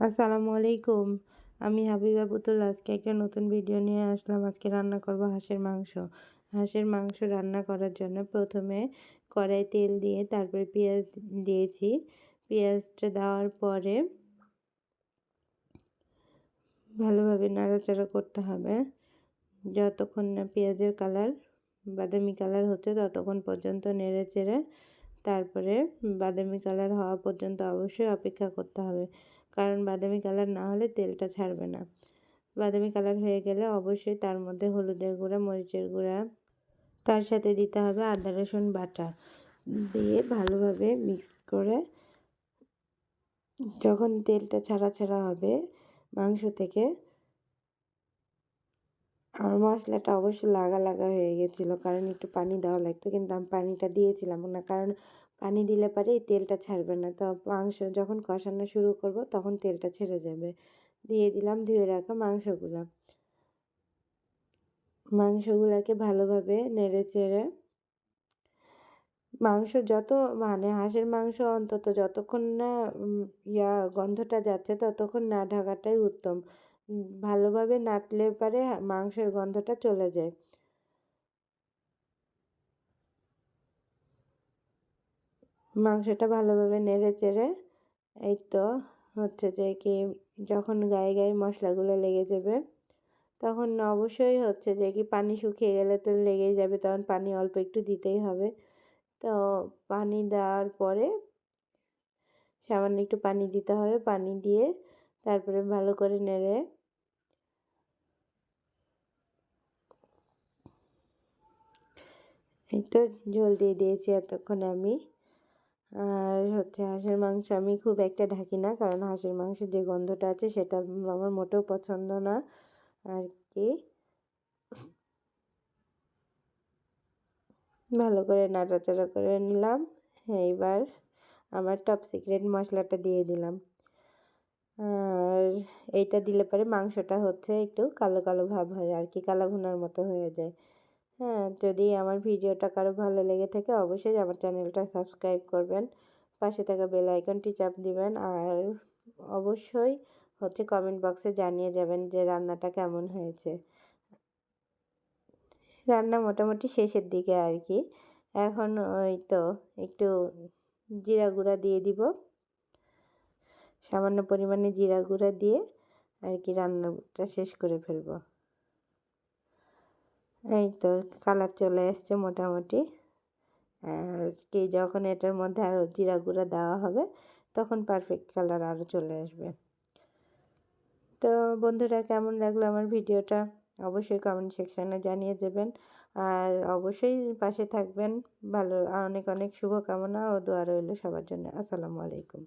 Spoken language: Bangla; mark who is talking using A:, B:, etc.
A: আসসালামু আলাইকুম। আমি হাবিবা পুতুল, আজকে একটা নতুন ভিডিও নিয়ে আসলাম। আজকে রান্না করব হাঁসের মাংস। হাঁসের মাংস রান্না করার জন্য প্রথমে কড়াই তেল দিয়ে তারপরে পেঁয়াজ দিয়েছি। পেঁয়াজটা দেওয়ার পরে ভালোভাবে নাড়াচাড়া করতে হবে। যতক্ষণ না পেঁয়াজের কালার, বাদামি কালার হচ্ছে ততক্ষণ পর্যন্ত নেড়ে চেড়ে তারপরে বাদামি কালার হওয়া পর্যন্ত অবশ্যই অপেক্ষা করতে হবে। কারণ বাদামি কালার না হলে তেলটা ছাড়বে না। বাদামি কালার হয়ে গেলে অবশ্যই তার মধ্যে হলুদের গুঁড়া, মরিচের গুঁড়া, তার সাথে দিতে হবে আদা, রসুন বাটা। দিয়ে ভালোভাবে মিক্স করে যখন তেলটা ছাড়া ছাড়া হবে মাংস থেকে আমার মশলাটা অবশ্য লাগা লাগা হয়ে গেছিল, কারণ একটু পানি দেওয়া লাগতো, কিন্তু আমি পানিটা দিয়েছিলাম না, কারণ পানি দিলে পরে এই তেলটা ছাড়বে না। তো মাংস যখন কষানো শুরু করব তখন তেলটা ছেড়ে যাবে। দিয়ে দিলাম ধুয়ে রাখা মাংসগুলো। মাংসগুলোকে ভালোভাবে নেড়ে চেড়ে মাংস যত মানে হাঁসের মাংস অন্তত যতক্ষণ না ইয়া গন্ধটা যাচ্ছে ততক্ষণ না ঢাকাটাই উত্তম। ভালোভাবে নাটলে পারে মাংসের গন্ধটা চলে যায়। মাংসটা ভালোভাবে নেড়ে চেড়ে, এই তো হচ্ছে যে কি যখন গায়ে গায়ে মশলাগুলো লেগে যাবে, তখন অবশ্যই হচ্ছে যে কি পানি শুকিয়ে গেলে তো লেগেই যাবে, তখন পানি অল্প একটু দিতেই হবে। তো পানি দেওয়ার পরে সামান্য একটু পানি দিতে হবে, পানি দিয়ে তারপরে ভালো করে নেড়ে এই তো জল দিয়ে দিয়েছি এতক্ষণ আমি। আর হচ্ছে হাঁসের মাংস আমি খুব একটা ঢাকি না, কারণ হাঁসের মাংসের যে গন্ধটা আছে সেটা আমার মোটেও পছন্দ না। আর কি? ভালো করে নাড়াচাড়া করে নিলাম। এইবার আমার টপ সিক্রেট মশলাটা দিয়ে দিলাম। আর এইটা দিলে পরে মাংসটা হচ্ছে একটু কালো কালো ভাব হয়, আর কি কালো ভুনার মতো হয়ে যায়। হ্যাঁ যদি আমার ভিডিওটা কারও ভালো লেগে থাকে অবশ্যই আমার চ্যানেলটা সাবস্ক্রাইব করবেন, পাশে থাকা বেল আইকনটি চাপ দিবেন, আর অবশ্যই হচ্ছে কমেন্ট বক্সে জানিয়ে যাবেন যে রান্নাটা কেমন হয়েছে। রান্না মোটামুটি শেষের দিকে আর কি। এখন ওই তো একটু জিরা গুঁড়া দিয়ে দিব। সামান্য পরিমাণে জিরা গুঁড়া দিয়ে আর কি রান্নাটা শেষ করে ফেলব। এই তো কালার চলে এসছে মোটামুটি। আর কি যখন এটার মধ্যে আরও জিরা গুঁড়া দেওয়া হবে, তখন পারফেক্ট কালার আরও চলে আসবে। তো বন্ধুরা, কেমন লাগল আমার ভিডিওটা? অবশ্যই কমেন্ট সেকশানে জানিয়ে দেবেন। আর অবশ্যই পাশে থাকবেন। ভালো, অনেক অনেক শুভকামনা ও দোয়া রইল সবার জন্য। আসসালামু আলাইকুম।